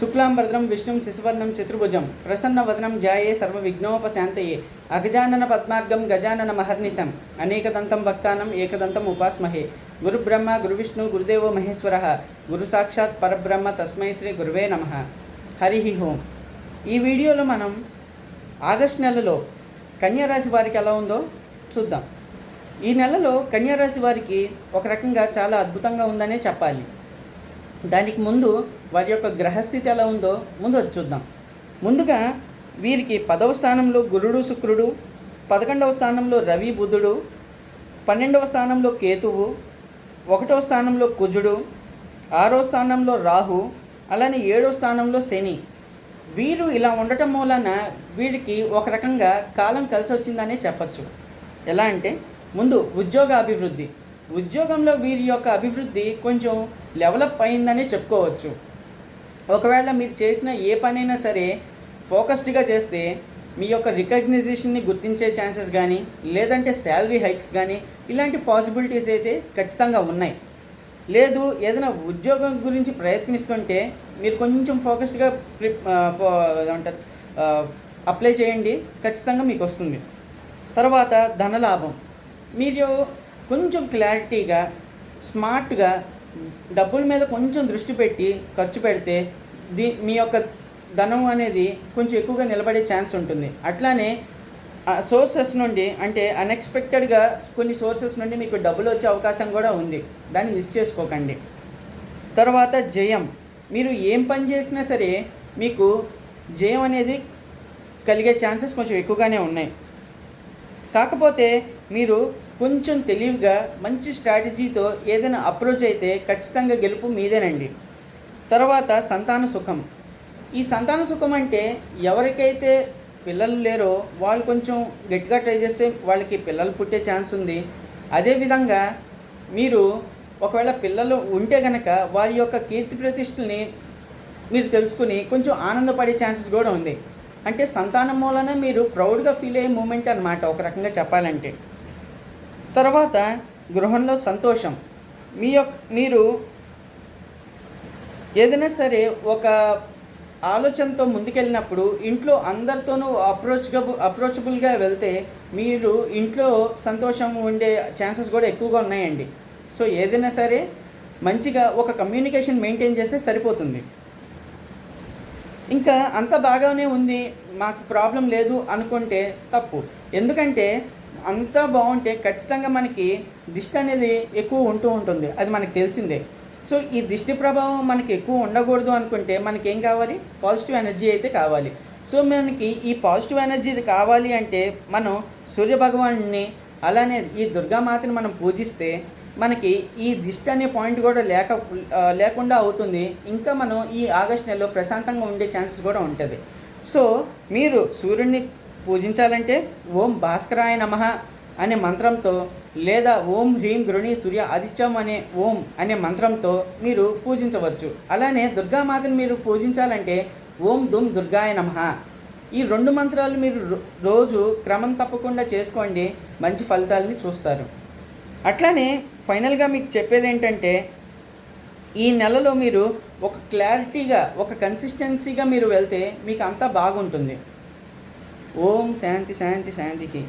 శుక్లాంబరదనం విష్ణుం శిశువర్ణం చతుర్భుజం ప్రసన్నవదనం జాయే సర్వవిఘ్నోపశాంతయే అగజానన పద్మార్గం గజానన మహర్నిశం అనేకదంతం భక్తానం ఏకదంతం ఉపాస్మహే. గురుబ్రహ్మ గురువిష్ణు గురుదేవో మహేశ్వర. గురు సాక్షాత్ పరబ్రహ్మ తస్మై శ్రీ గురువే నమ. హరి హోం. ఈ వీడియోలో మనం ఆగస్ట్ నెలలో కన్యారాశి వారికి ఎలా ఉందో చూద్దాం. ఈ నెలలో కన్యారాశి వారికి ఒక రకంగా చాలా అద్భుతంగా ఉందనే చెప్పాలి. దానికి ముందు వారి యొక్క గ్రహస్థితి ఎలా ఉందో ముందు అది చూద్దాం. ముందుగా వీరికి పదవ స్థానంలో గురుడు శుక్రుడు పదకొండవ స్థానంలో రవి బుధుడు పన్నెండవ స్థానంలో కేతువు ఒకటవ స్థానంలో కుజుడు ఆరో స్థానంలో రాహు అలానే ఏడో స్థానంలో శని. వీరు ఇలా ఉండటం మూలన వీరికి ఒక రకంగా కాలం కలిసి వచ్చిందనే చెప్పచ్చు. ఎలా అంటే ముందు ఉద్యోగ అభివృద్ధి ఉద్యోగంలో వీరి యొక్క అభివృద్ధి కొంచెం డెవలప్ అయిందనే చెప్పుకోవచ్చు. ఒకవేళ మీరు చేసిన ఏ పనైనా సరే ఫోకస్డ్గా చేస్తే మీ యొక్క రికగ్నైజేషన్ని గుర్తించే ఛాన్సెస్ కానీ లేదంటే శాలరీ హైక్స్ కానీ ఇలాంటి పాసిబిలిటీస్ అయితే ఖచ్చితంగా ఉన్నాయి. లేదు ఏదైనా ఉద్యోగం గురించి ప్రయత్నిస్తుంటే మీరు కొంచెం ఫోకస్డ్గా ఏమంటారు అప్లై చేయండి ఖచ్చితంగా మీకు వస్తుంది. తర్వాత ధనలాభం. మీరు కొంచెం క్లారిటీగా స్మార్ట్గా డబ్బుల మీద కొంచెం దృష్టి పెట్టి ఖర్చు పెడితే దీ మీ యొక్క ధనం అనేది కొంచెం ఎక్కువగా నిలబడే ఛాన్స్ ఉంటుంది. అట్లానే సోర్సెస్ నుండి అంటే అన్ఎక్స్పెక్టెడ్గా కొన్ని సోర్సెస్ నుండి మీకు డబ్బులు వచ్చే అవకాశం కూడా ఉంది. దాన్ని మిస్ చేసుకోకండి. తర్వాత జయం. మీరు ఏం పని చేసినా సరే మీకు జయం అనేది కలిగే ఛాన్సెస్ కొంచెం ఎక్కువగానే ఉన్నాయి. కాకపోతే మీరు కొంచెం తెలివిగా మంచి స్ట్రాటజీతో ఏదైనా అప్రోచ్ అయితే ఖచ్చితంగా గెలుపు మీదేనండి. తర్వాత సంతాన సుఖం. ఈ సంతాన సుఖం అంటే ఎవరికైతే పిల్లలు లేరో వాళ్ళు కొంచెం గట్టిగా ట్రై చేస్తే వాళ్ళకి పిల్లలు పుట్టే ఛాన్స్ ఉంది. అదేవిధంగా మీరు ఒకవేళ పిల్లలు ఉంటే కనుక వారి యొక్క కీర్తి ప్రతిష్టల్ని మీరు తెలుసుకుని కొంచెం ఆనందపడే ఛాన్సెస్ కూడా ఉంది. అంటే సంతానం మూలన మీరు ప్రౌడ్గా ఫీల్ అయ్యే మూమెంట్ అనమాట ఒక రకంగా చెప్పాలంటే. తర్వాత గృహంలో సంతోషం. మీ యొక్క మీరు ఏదైనా సరే ఒక ఆలోచనతో ముందుకెళ్ళినప్పుడు ఇంట్లో అందరితోనూ అప్రోచ్గా అప్రోచబుల్గా వెళ్తే మీరు ఇంట్లో సంతోషం ఉండే ఛాన్సెస్ కూడా ఎక్కువగా ఉన్నాయండి. సో ఏదైనా సరే మంచిగా ఒక కమ్యూనికేషన్ మెయింటైన్ చేస్తే సరిపోతుంది. ఇంకా అంత బాగానే ఉంది మాకు ప్రాబ్లం లేదు అనుకుంటే తప్పు. ఎందుకంటే అంతా బాగుంటే ఖచ్చితంగా మనకి దిష్టి అనేది ఎక్కువ ఉంటూ ఉంటుంది. అది మనకు తెలిసిందే. సో ఈ దిష్టి ప్రభావం మనకి ఎక్కువ ఉండకూడదు అనుకుంటే మనకి ఏం కావాలి? పాజిటివ్ ఎనర్జీ అయితే కావాలి. సో మనకి ఈ పాజిటివ్ ఎనర్జీ కావాలి అంటే మనం సూర్య భగవాన్ని అలానే ఈ దుర్గామాతని మనం పూజిస్తే మనకి ఈ దిష్టి అనే పాయింట్ కూడా లేక లేకుండా అవుతుంది. ఇంకా మనం ఈ ఆగస్ట్ నెలలో ప్రశాంతంగా ఉండే ఛాన్సెస్ కూడా ఉంటుంది. సో మీరు సూర్యుడిని పూజించాలంటే ఓం భాస్కరాయ నమ అనే మంత్రంతో లేదా ఓం హ్రీం గృణి సూర్య ఆదిత్యం అనే ఓం అనే మంత్రంతో మీరు పూజించవచ్చు. అలానే దుర్గామాతను మీరు పూజించాలంటే ఓం దుమ్ దుర్గాయ నమ. ఈ రెండు మంత్రాలు మీరు రోజు క్రమం తప్పకుండా చేసుకోండి మంచి ఫలితాలని చూస్తారు. అట్లానే ఫైనల్గా మీకు చెప్పేది ఏంటంటే ఈ నెలలో మీరు ఒక క్లారిటీగా ఒక కన్సిస్టెన్సీగా మీరు వెళ్తే మీకు అంతా బాగుంటుంది. ஓம் சாந்தி சாந்தி சாந்திகே.